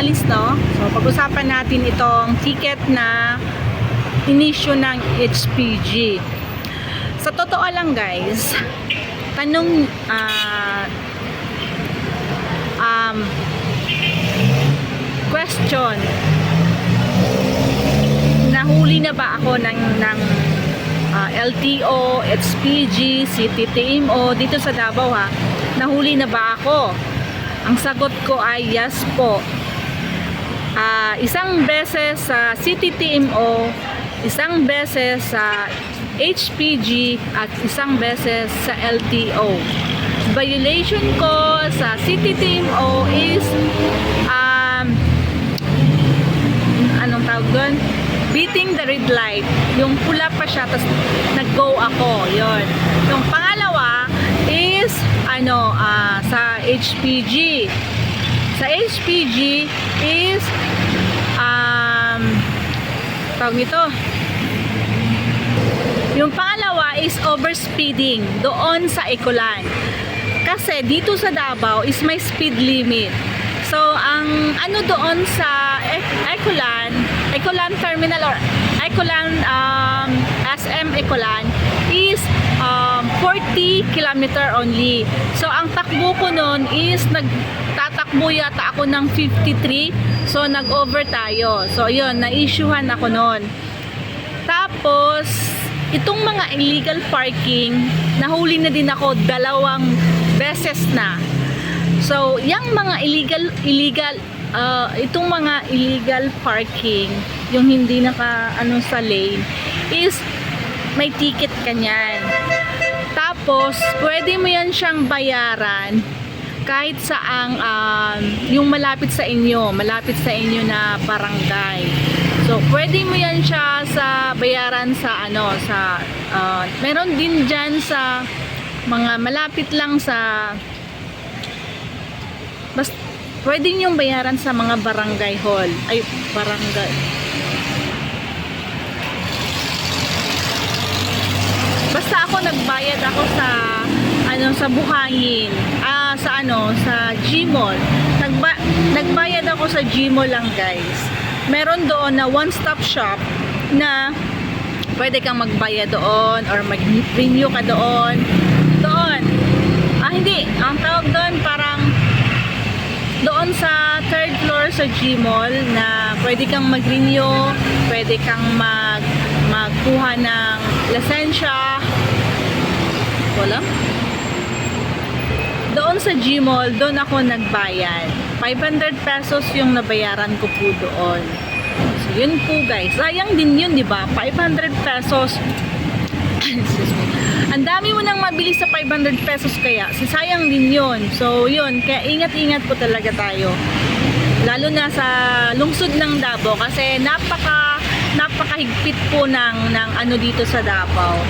umalis, no? So, pag-usapan natin itong ticket na inisyo ng HPG. Sa totoo lang, guys, tanong, ah, um, question, nahuli na ba ako ng, ng ah, LTO, HPG, City TMO dito sa Davao ha? Nahuli na ba ako? Ang sagot ko ay yes po. Ah, isang beses sa City TMO, isang beses sa HPG at isang beses sa LTO. Violation ko sa City TMO is um, anong tawag doon? Beating the red light. Yung pula pa siya, tapos nag-go ako. yon Yung pangalawa is, ano, ah, sa HPG. Sa HPG is, um, tawag nito, yung pangalawa is overspeeding doon sa Ecolan. Kasi dito sa Davao is may speed limit. So, ang ano doon sa E- Ecolan, Ecolan Terminal or Ecolan um, SM Ecolan is um, 40 kilometer only. So, ang takbo ko noon is nagtatakbo yata ako ng 53. So, nag-over tayo. So, yun, na-issuehan ako noon. Tapos, itong mga illegal parking, nahuli na din ako dalawang beses na. So, yung mga illegal illegal uh, itong mga illegal parking, yung hindi naka ano sa lane is may ticket kanyan. Tapos, pwede mo yan siyang bayaran kahit saang um, yung malapit sa inyo, malapit sa inyo na barangay. So, pwede mo yan siya sa bayaran sa ano, sa uh, meron din diyan sa mga malapit lang sa bas pwede niyong bayaran sa mga barangay hall. Ay, barangay. Basta ako nagbayad ako sa ano sa Buhangin. Sa ano, sa Gmall. Nagba nagbayad ako sa Gmall lang, guys. Meron doon na one-stop shop na pwede kang magbayad doon or mag-renew ka doon. Doon. Ah, hindi. Ang tawag doon parang doon sa third floor sa Gmall na pwede kang mag-renew, pwede kang mag magkuha ng lisensya. Wala? Sa Gmall, doon ako nagbayad. 500 pesos yung nabayaran ko po doon. So, yun po guys. Sayang din yun, di ba? 500 pesos. Ang dami mo nang mabili sa 500 pesos kaya. Sayang din yun. So, yun. Kaya ingat-ingat po talaga tayo. Lalo na sa lungsod ng Davao kasi napaka napakahigpit po ng, ng ano dito sa Davao.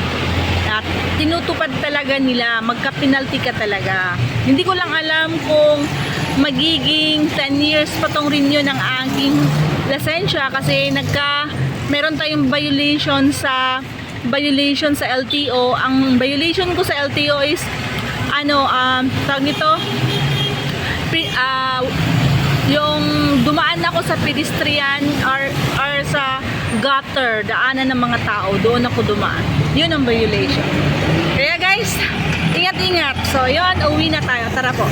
Tinutupad talaga nila, magka-penalty ka talaga. Hindi ko lang alam kung magiging 10 years pa tong renew ng aking lisensya kasi nagka meron tayong violation sa violation sa LTO. Ang violation ko sa LTO is ano, um, tawag nito, pre- ah, yung dumaan ako sa pedestrian or, or sa gutter, daanan ng mga tao, doon ako dumaan. Yun ang violation. Kaya guys, ingat-ingat. So, yun, uwi na tayo. Tara po.